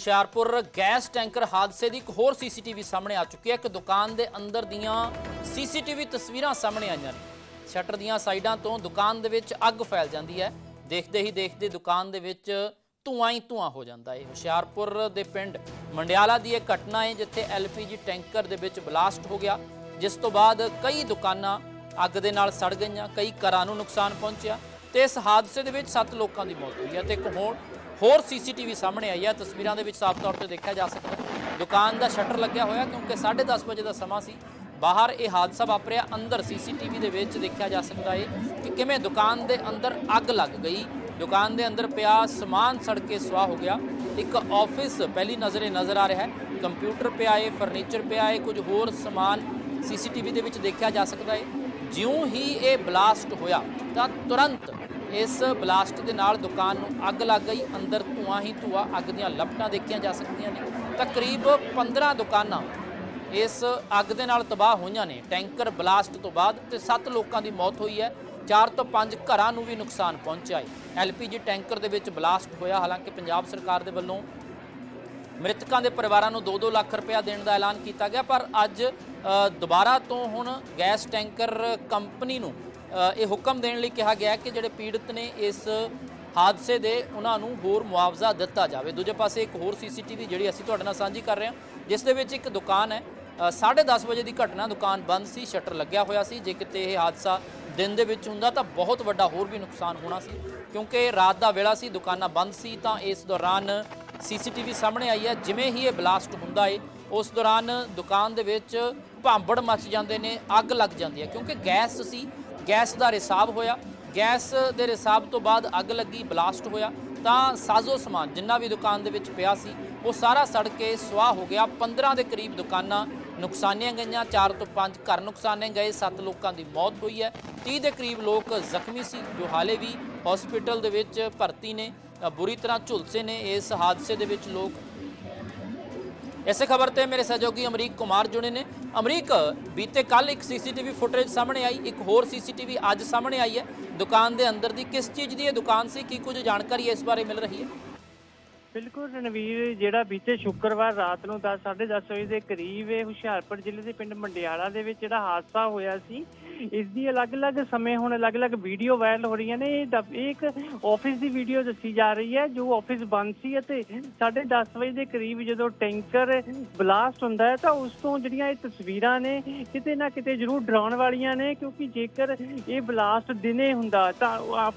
Hoshiarpur gas tanker ਹਾਦਸੇ ਦੀ ਇੱਕ ਹੋਰ ਸੀਸੀਟੀਵੀ ਸਾਹਮਣੇ ਆ ਚੁੱਕੀ ਹੈ। ਇੱਕ ਦੁਕਾਨ ਦੇ ਅੰਦਰ ਦੀਆਂ ਸੀਸੀਟੀਵੀ ਤਸਵੀਰਾਂ ਸਾਹਮਣੇ ਆਈਆਂ ਨੇ। ਸ਼ਟਰ ਦੀਆਂ ਸਾਈਡਾਂ ਤੋਂ ਦੁਕਾਨ ਦੇ ਵਿੱਚ ਅੱਗ ਫੈਲ ਜਾਂਦੀ ਹੈ। ਦੇਖਦੇ ਹੀ ਦੇਖਦੇ ਦੁਕਾਨ ਦੇ ਵਿੱਚ ਧੂਆਂ ਹੀ ਧੂਆਂ ਹੋ ਜਾਂਦਾ ਹੈ। ਹੁਸ਼ਿਆਰਪੁਰ ਦੇ ਪਿੰਡ ਮੰਡਿਆਲਾ ਦੀ ਇਹ ਘਟਨਾ ਹੈ, ਜਿੱਥੇ ਐਲਪੀਜੀ ਟੈਂਕਰ ਦੇ ਵਿੱਚ ਬਲਾਸਟ ਹੋ ਗਿਆ, ਜਿਸ ਤੋਂ ਬਾਅਦ ਕਈ ਦੁਕਾਨਾਂ ਅੱਗ ਦੇ ਨਾਲ ਸੜ ਗਈਆਂ, ਕਈ ਘਰਾਂ ਨੂੰ ਨੁਕਸਾਨ ਪਹੁੰਚਿਆ ਤੇ ਇਸ ਹਾਦਸੇ ਦੇ ਵਿੱਚ 7 ਲੋਕਾਂ ਦੀ ਮੌਤ ਹੋਈ ਹੈ ਤੇ ਇੱਕ ਹੋਰ ਹੋਰ ਸੀਸੀਟੀਵੀ ਸਾਹਮਣੇ ਆਈ ਹੈ। ਤਸਵੀਰਾਂ ਦੇ ਵਿੱਚ ਸਾਫ਼ ਤੌਰ ਤੇ ਦੇਖਿਆ ਜਾ ਸਕਦਾ ਹੈ। ਦੁਕਾਨ ਦਾ ਸ਼ਟਰ ਲੱਗਿਆ ਹੋਇਆ ਕਿਉਂਕਿ 10:30 ਵਜੇ ਦਾ ਸਮਾਂ ਸੀ। ਬਾਹਰ ਇਹ ਹਾਦਸਾ ਵਾਪਰਿਆ। ਅੰਦਰ ਸੀਸੀਟੀਵੀ ਦੇ ਵਿੱਚ ਦੇਖਿਆ ਜਾ ਸਕਦਾ ਹੈ ਕਿ ਕਿਵੇਂ ਦੁਕਾਨ ਦੇ ਅੰਦਰ ਅੱਗ ਲੱਗ ਗਈ। ਦੁਕਾਨ ਦੇ ਅੰਦਰ ਪਿਆ ਸਮਾਨ ਸੜ ਕੇ ਸੁਆਹ ਹੋ ਗਿਆ। ਇੱਕ ਆਫਿਸ ਪਹਿਲੀ ਨਜ਼ਰੇ ਨਜ਼ਰ ਆ ਰਿਹਾ ਹੈ। ਕੰਪਿਊਟਰ ਪਿਆ ਹੈ ਫਰਨੀਚਰ ਪਿਆ ਹੈ ਕੁਝ ਹੋਰ ਸਮਾਨ ਸੀਸੀਟੀਵੀ ਦੇ ਵਿੱਚ ਦੇਖਿਆ ਜਾ ਸਕਦਾ ਹੈ। ਜਿਉਂ ਹੀ ਇਹ ਬਲਾਸਟ ਹੋਇਆ ਤਾਂ ਤੁਰੰਤ ਇਸ ਬਲਾਸਟ ਦੇ ਨਾਲ ਦੁਕਾਨ ਨੂੰ ਅੱਗ ਲੱਗ ਗਈ। ਅੰਦਰ ਧੂਆਂ ਹੀ ਧੂਆਂ ਅੱਗ ਦੀਆਂ ਲਪਟਾਂ ਦੇਖੀਆਂ ਜਾ ਸਕਦੀਆਂ ਨੇ। ਤਕਰੀਬ 15 ਦੁਕਾਨਾਂ ਇਸ ਅੱਗ ਦੇ ਨਾਲ ਤਬਾਹ ਹੋਈਆਂ ਨੇ। ਟੈਂਕਰ ਬਲਾਸਟ ਤੋਂ ਬਾਅਦ ਤੇ 7 ਲੋਕਾਂ ਦੀ ਮੌਤ ਹੋਈ ਹੈ। 4 ਤੋਂ 5 ਘਰਾਂ ਨੂੰ ਵੀ ਨੁਕਸਾਨ ਪਹੁੰਚਿਆ ਹੈ। ਐਲਪੀਜੀ ਟੈਂਕਰ ਦੇ ਵਿੱਚ ਬਲਾਸਟ ਹੋਇਆ। ਹਾਲਾਂਕਿ ਪੰਜਾਬ ਸਰਕਾਰ ਦੇ ਵੱਲੋਂ ਮ੍ਰਿਤਕਾਂ ਦੇ ਪਰਿਵਾਰਾਂ ਨੂੰ 2-2 ਲੱਖ ਰੁਪਇਆ ਦੇਣ ਦਾ ਐਲਾਨ ਕੀਤਾ ਗਿਆ। ਪਰ ਅੱਜ ਦੁਬਾਰਾ ਤੋਂ ਹੁਣ ਗੈਸ ਟੈਂਕਰ ਕੰਪਨੀ ਨੂੰ ਇਹ ਹੁਕਮ ਦੇਣ ਲਈ ਕਿਹਾ ਗਿਆ ਕਿ ਜਿਹੜੇ ਪੀੜਤ ਨੇ ਇਸ ਹਾਦਸੇ ਦੇ ਉਹਨਾਂ ਨੂੰ ਹੋਰ ਮੁਆਵਜ਼ਾ ਦਿੱਤਾ ਜਾਵੇ। ਦੂਜੇ ਪਾਸੇ ਇੱਕ ਹੋਰ ਸੀਸੀਟੀਵੀ ਜਿਹੜੀ ਅਸੀਂ ਤੁਹਾਡੇ ਨਾਲ ਸਾਂਝੀ ਕਰ ਰਹੇ ਹਾਂ ਜਿਸ ਦੇ ਵਿੱਚ ਇੱਕ ਦੁਕਾਨ ਹੈ। ਅ, 10:30 ਵਜੇ ਦੀ ਘਟਨਾ ਦੁਕਾਨ ਬੰਦ ਸੀ ਸ਼ਟਰ ਲੱਗਿਆ ਹੋਇਆ ਸੀ। ਜੇ ਕਿਤੇ ਇਹ ਹਾਦਸਾ ਦਿਨ ਦੇ ਵਿੱਚ ਹੁੰਦਾ ਤਾਂ ਬਹੁਤ ਵੱਡਾ ਹੋਰ ਵੀ ਨੁਕਸਾਨ ਹੋਣਾ ਸੀ। ਕਿਉਂਕਿ ਰਾਤ ਦਾ ਵੇਲਾ ਸੀ ਦੁਕਾਨਾਂ ਬੰਦ ਸੀ ਤਾਂ ਇਸ ਦੌਰਾਨ ਸੀਸੀਟੀਵੀ ਸਾਹਮਣੇ ਆਈ ਹੈ। ਜਿਵੇਂ ਹੀ ਇਹ ਬਲਾਸਟ ਹੁੰਦਾ ਏ ਉਸ ਦੌਰਾਨ ਦੁਕਾਨ ਦੇ ਵਿੱਚ ਭਾਂਬੜ ਮੱਚ ਜਾਂਦੇ ਨੇ ਅੱਗ ਲੱਗ ਜਾਂਦੀ ਹੈ। ਕਿਉਂਕਿ ਗੈਸ ਸੀ ਗੈਸ ਦਾ ਰਿਸਾਵ ਹੋਇਆ। ਗੈਸ ਦੇ ਰਿਸਾਵ ਤੋਂ ਬਾਅਦ ਅੱਗ ਲੱਗੀ, ਬਲਾਸਟ ਹੋਇਆ। ਤਾਂ ਸਾਜ਼ੋ ਸਮਾਨ ਜਿੰਨਾ ਵੀ ਦੁਕਾਨ ਦੇ ਵਿੱਚ ਪਿਆ ਸੀ, ਉਹ ਸਾਰਾ ਸੜ ਕੇ ਸੁਆਹ ਹੋ ਗਿਆ। 15 ਦੇ ਕਰੀਬ ਦੁਕਾਨਾਂ ਨੁਕਸਾਨੀਆਂ ਗਈਆਂ 4 ਤੋਂ 5 ਘਰ ਨੁਕਸਾਨੇ ਗਏ 7 ਲੋਕਾਂ ਦੀ ਮੌਤ ਹੋਈ ਹੈ। 30 ਦੇ ਕਰੀਬ ਲੋਕ ਜ਼ਖਮੀ ਸੀ। ਜੋ ਹਾਲੇ ਵੀ ਹਸਪੀਟਲ ਦੇ ਵਿੱਚ ਭਰਤੀ ਨੇ। ਬੁਰੀ ਤਰ੍ਹਾਂ ਝੁਲਸੇ ਨੇ। ਇਸ ਹਾਦਸੇ ਦੇ ਵਿੱਚ ਲੋਕ ਇਸੇ ਖਬਰ ਤੇ ਮੇਰੇ ਸਹਿਯੋਗੀ ਅਮਰੀਕ ਕੁਮਾਰ ਜੁੜੇ ਨੇ। ਅਮਰੀਕ, ਬੀਤੇ ਕੱਲ ਇੱਕ ਸੀਸੀਟੀਵੀ ਫੁਟੇਜ ਸਾਹਮਣੇ ਆਈ, ਇੱਕ ਹੋਰ ਸੀਸੀਟੀਵੀ ਅੱਜ ਸਾਹਮਣੇ ਆਈ ਹੈ। ਦੁਕਾਨ ਦੇ ਅੰਦਰ ਦੀ ਕਿਸ ਚੀਜ਼ ਦੀ ਇਹ ਦੁਕਾਨ ਸੀ, ਕੀ ਕੁਝ ਜਾਣਕਾਰੀ ਇਸ ਬਾਰੇ ਮਿਲ ਰਹੀ ਹੈ? ਬਿਲਕੁਲ ਰਣਵੀਰ, ਜਿਹੜਾ ਬੀਤੇ ਸ਼ੁੱਕਰਵਾਰ ਰਾਤ ਨੂੰ 10 10:30 ਵਜੇ ਦੇ ਕਰੀਬ ਇਹ ਹੁਸ਼ਿਆਰਪੁਰ ਜ਼ਿਲ੍ਹੇ ਦੇ ਪਿੰਡ ਮੰਡਿਆਲਾ ਦੇ ਵਿੱਚ ਜਿਹੜਾ ਹਾਦਸਾ ਹੋਇਆ ਸੀ ਇਸ ਦੀ ਅਲੱਗ-ਅਲੱਗ ਸਮੇਂ ਹੁਣ ਅਲੱਗ-ਅਲੱਗ ਵੀਡੀਓ ਵਾਇਰਲ ਹੋ ਰਹੀਆਂ ਨੇ। ਇਹ ਦਬ- ਇਹ ਇੱਕ ਆਫਿਸ ਦੀ ਵੀਡੀਓ ਦੱਸੀ ਜਾ ਰਹੀ ਹੈ, ਜੋ ਆਫਿਸ ਬੰਦ ਸੀ ਅਤੇ 10:30 ਵਜੇ ਦੇ ਕਰੀਬ ਜਦੋਂ ਟੈਂਕਰ ਬਲਾਸਟ ਹੁੰਦਾ ਹੈ, ਤਾਂ ਉਸ ਤੋਂ ਜਿਹੜੀਆਂ ਇਹ ਤਸਵੀਰਾਂ ਨੇ ਕਿਤੇ ਨਾ ਕਿਤੇ ਜ਼ਰੂਰ ਡਰਾਉਣ ਵਾਲੀਆਂ ਨੇ, ਕਿਉਂਕਿ ਜੇਕਰ ਇਹ ਬਲਾਸਟ ਦਿਨੇ ਹੁੰਦਾ ਤਾਂ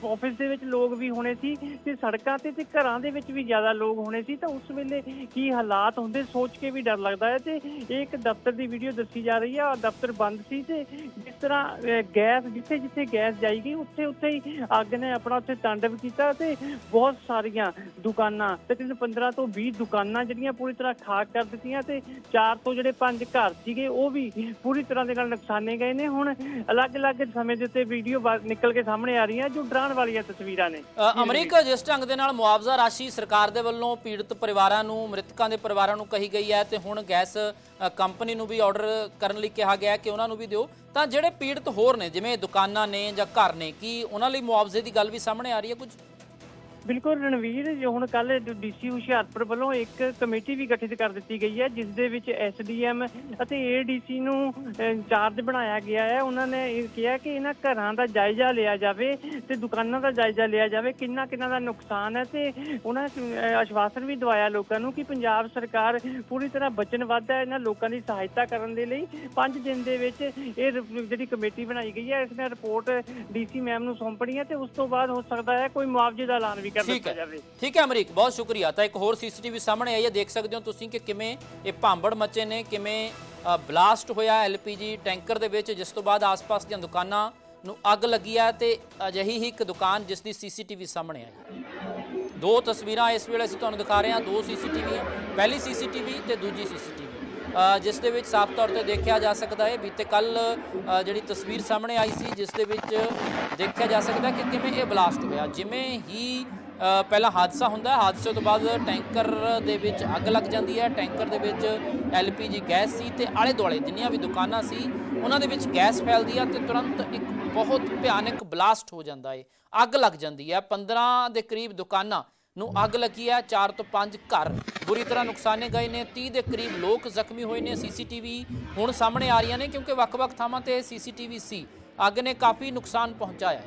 ਆਫਿਸ ਦੇ ਵਿੱਚ ਲੋਕ ਵੀ ਹੋਣੇ ਸੀ ਤੇ ਸੜਕਾਂ ਤੇ ਤੇ ਘਰਾਂ ਦੇ ਵਿੱਚ ਵੀ ਜ਼ਿਆਦਾ ਲੋਕ ਹੋਣੇ ਸੀ, ਤਾਂ ਉਸ ਵੇਲੇ ਕੀ ਹਾਲਾਤ ਹੁੰਦੇ ਸੋਚ ਕੇ ਵੀ ਡਰ ਲੱਗਦਾ ਹੈ। ਤੇ ਇਹ ਇੱਕ ਦਫ਼ਤਰ ਦੀ ਵੀਡੀਓ ਦੱਸੀ ਜਾ ਰਹੀ ਹੈ। ਔਰ ਦਫ਼ਤਰ ਬੰਦ ਸੀ ਤੇ ਜਿਸ ਤਰ੍ਹਾਂ ਗੈਸ, ਜਿੱਥੇ ਜਿੱਥੇ ਗੈਸ ਜਾਈ ਉੱਥੇ ਉੱਥੇ ਹੀ ਅੱਗ ਨੇ ਆਪਣਾ ਉੱਥੇ ਤਾਂਡਵ ਕੀਤਾ ਤੇ ਬਹੁਤ ਸਾਰੀਆਂ ਦੁਕਾਨਾਂ, ਤਕਰੀਬਨ 15 ਤੋਂ 20 ਦੁਕਾਨਾਂ ਜਿਹੜੀਆਂ ਪੂਰੀ ਤਰ੍ਹਾਂ ਖਾਕ ਕਰ ਦਿੱਤੀਆਂ ਤੇ 4 ਤੋਂ ਜਿਹੜੇ 5 ਘਰ ਸੀਗੇ, ਉਹ ਵੀ ਪੂਰੀ ਤਰ੍ਹਾਂ ਦੇ ਨਾਲ ਨੁਕਸਾਨੇ ਗਏ ਨੇ। ਹੁਣ ਅਲੱਗ-ਅਲੱਗ ਸਮੇਂ ਦੇ ਉੱਤੇ ਵੀਡੀਓ ਨਿਕਲ ਕੇ ਸਾਹਮਣੇ ਆ ਰਹੀਆਂ ਜੋ ਡਰਾਉਣ ਵਾਲੀਆਂ ਤਸਵੀਰਾਂ ਨੇ। ਅਮਰੀਕਾ, ਜਿਸ ਢੰਗ ਦੇ ਨਾਲ ਮੁਆਵਜ਼ਾ ਰਾਸ਼ੀ ਸਰਕਾਰ ਦੇ ਵੱਲੋਂ ਪੀੜਤ ਪਰਿਵਾਰਾਂ ਨੂੰ, ਮ੍ਰਿਤਕਾਂ ਦੇ ਪਰਿਵਾਰਾਂ ਨੂੰ ਕਹੀ ਗਈ ਹੈ ਤੇ ਹੁਣ ਗੈਸ ਕੰਪਨੀ ਨੂੰ ਵੀ ਆਰਡਰ ਕਰਨ ਲਈ ਕਿਹਾ ਗਿਆ ਕਿ ਉਹਨਾਂ ਨੂੰ ਵੀ ਦਿਓ। ਤਾਂ ਜਿਹੜੇ ਪੀੜਤ ਹੋਰ ਨੇ, ਜਿਵੇਂ ਦੁਕਾਨਾਂ ਨੇ ਜਾਂ ਘਰ ਨੇ, ਕੀ ਉਹਨਾਂ ਲਈ ਮੁਆਵਜ਼ੇ ਦੀ ਗੱਲ ਵੀ ਸਾਹਮਣੇ ਆ ਰਹੀ ਹੈ ਕੁਝ? ਬਿਲਕੁਲ ਰਣਵੀਰ, ਜੋ ਹੁਣ ਕੱਲ ਡੀਸੀ ਹੁਸ਼ਿਆਰਪੁਰ ਵੱਲੋਂ ਇੱਕ ਕਮੇਟੀ ਵੀ ਗਠਿਤ ਕਰ ਦਿੱਤੀ ਗਈ ਹੈ, ਜਿਸ ਦੇ ਵਿੱਚ ਐਸਡੀਐਮ ਅਤੇ ਏਡੀਸੀ ਨੂੰ ਇੰਚਾਰਜ ਬਣਾਇਆ ਗਿਆ ਹੈ। ਉਹਨਾਂ ਨੇ ਇਹ ਕਿਹਾ ਕਿ ਇਹਨਾਂ ਘਰਾਂ ਦਾ ਜਾਇਜ਼ਾ ਲਿਆ ਜਾਵੇ ਤੇ ਦੁਕਾਨਾਂ ਦਾ ਜਾਇਜ਼ਾ ਲਿਆ ਜਾਵੇ। ਕਿੰਨਾ ਕਿੰਨਾ ਦਾ ਨੁਕਸਾਨ ਹੈ ਤੇ ਉਹਨਾਂ ਆਸ਼ਵਾਸਨ ਵੀ ਦਵਾਇਆ ਲੋਕਾਂ ਨੂੰ ਕਿ ਪੰਜਾਬ ਸਰਕਾਰ ਪੂਰੀ ਤਰ੍ਹਾਂ ਵਚਨਬੱਧ ਹੈ ਇਹਨਾਂ ਲੋਕਾਂ ਦੀ ਸਹਾਇਤਾ ਕਰਨ ਦੇ ਲਈ। 5 ਦਿਨ ਦੇ ਵਿੱਚ ਇਹ ਜਿਹੜੀ ਕਮੇਟੀ ਬਣਾਈ ਗਈ ਹੈ, ਇਸ ਨੇ ਰਿਪੋਰਟ ਡੀਸੀ ਮੈਮ ਨੂੰ ਸੌਂਪਣੀ ਹੈ ਤੇ ਉਸ ਤੋਂ ਬਾਅਦ ਹੋ ਸਕਦਾ ਹੈ ਕੋਈ ਮੁਆਵਜ਼ੇ ਦਾ ਐਲਾਨ ਵੀ ਕਰ ਠੀਕ ਦਿੱਤਾ ਹੈ। ਜਾਵੇ। ਠੀਕ ਹੈ ਅਮਰੀਕ ਬਹੁਤ ਸ਼ੁਕਰੀਆ। ਤਾਂ ਇੱਕ ਹੋਰ ਸੀਸੀਟੀਵੀ ਸਾਹਮਣੇ ਆਈ ਹੈ ਦੇਖ ਸਕਦੇ ਹੋ ਤੁਸੀਂ ਕਿ ਕਿਵੇਂ ਇਹ ਭਾਂਬੜ ਮੱਚੇ ਨੇ ਕਿਵੇਂ ਬਲਾਸਟ ਹੋਇਆ ਐਲਪੀਜੀ ਟੈਂਕਰ ਦੇ ਵਿੱਚ ਜਿਸ ਤੋਂ ਬਾਅਦ ਆਸ-ਪਾਸ ਦੀਆਂ ਦੁਕਾਨਾਂ ਨੂੰ ਅੱਗ ਲੱਗੀ ਹੈ ਤੇ ਅਜਿਹੀ ਹੀ ਇੱਕ ਦੁਕਾਨ ਜਿਸ ਦੀ ਸੀਸੀਟੀਵੀ ਸਾਹਮਣੇ ਆਈ ਦੋ ਤਸਵੀਰਾਂ ਇਸ ਵੇਲੇ ਅਸੀਂ ਤੁਹਾਨੂੰ ਦਿਖਾ ਰਹੇ ਹਾਂ ਦੋ ਸੀਸੀਟੀਵੀ ਪਹਿਲੀ ਸੀਸੀਟੀਵੀ ਤੇ ਦੂਜੀ ਸੀਸੀਟੀਵੀ। ਜਿਸ ਦੇ ਵਿੱਚ ਸਾਫ਼ ਤੌਰ ਤੇ ਦੇਖਿਆ ਜਾ ਸਕਦਾ ਹੈ ਬੀਤੇ ਕੱਲ ਜਿਹੜੀ ਤਸਵੀਰ ਸਾਹਮਣੇ ਆਈ ਸੀ ਜਿਸ ਦੇ ਵਿੱਚ ਦੇਖਿਆ ਜਾ ਸਕਦਾ ਕਿ ਕਿਵੇਂ ਇਹ ਬਲਾਸਟ ਹੋਇਆ। ਜਿਵੇਂ ਹੀ ਪਹਿਲਾ ਹਾਦਸਾ ਹੁੰਦਾ ਹਾਦਸੇ ਤੋਂ ਬਾਅਦ ਟੈਂਕਰ ਦੇ ਵਿੱਚ ਅੱਗ ਲੱਗ ਜਾਂਦੀ ਹੈ। ਟੈਂਕਰ ਦੇ ਵਿੱਚ ਐਲਪੀਜੀ ਗੈਸ ਸੀ ਤੇ ਆਲੇ ਦੁਆਲੇ ਜਿੰਨੀਆਂ ਵੀ ਦੁਕਾਨਾਂ ਸੀ, ਉਹਨਾਂ ਦੇ ਵਿੱਚ ਗੈਸ ਫੈਲਦੀ ਹੈ ਤੇ ਤੁਰੰਤ ਇੱਕ ਬਹੁਤ ਭਿਆਨਕ ਬਲਾਸਟ ਹੋ ਜਾਂਦਾ ਹੈ ਅੱਗ ਲੱਗ ਜਾਂਦੀ ਹੈ 15 ਦੇ ਕਰੀਬ ਦੁਕਾਨਾਂ ਨੂੰ ਅੱਗ ਲੱਗੀ ਹੈ 4 ਤੋਂ 5 ਘਰ ਬੁਰੀ ਤਰ੍ਹਾਂ ਨੁਕਸਾਨੇ ਗਏ ਨੇ। 30 ਦੇ ਕਰੀਬ ਲੋਕ ਜ਼ਖਮੀ ਹੋਏ ਨੇ। ਸੀਸੀਟੀਵੀ ਹੁਣ ਸਾਹਮਣੇ ਆ ਰਹੀਆਂ ਨੇ ਕਿਉਂਕਿ ਵੱਖ-ਵੱਖ ਥਾਵਾਂ ਤੇ ਸੀਸੀਟੀਵੀ ਸੀ। ਅੱਗ ਨੇ ਕਾਫੀ ਨੁਕਸਾਨ ਪਹੁੰਚਾਇਆ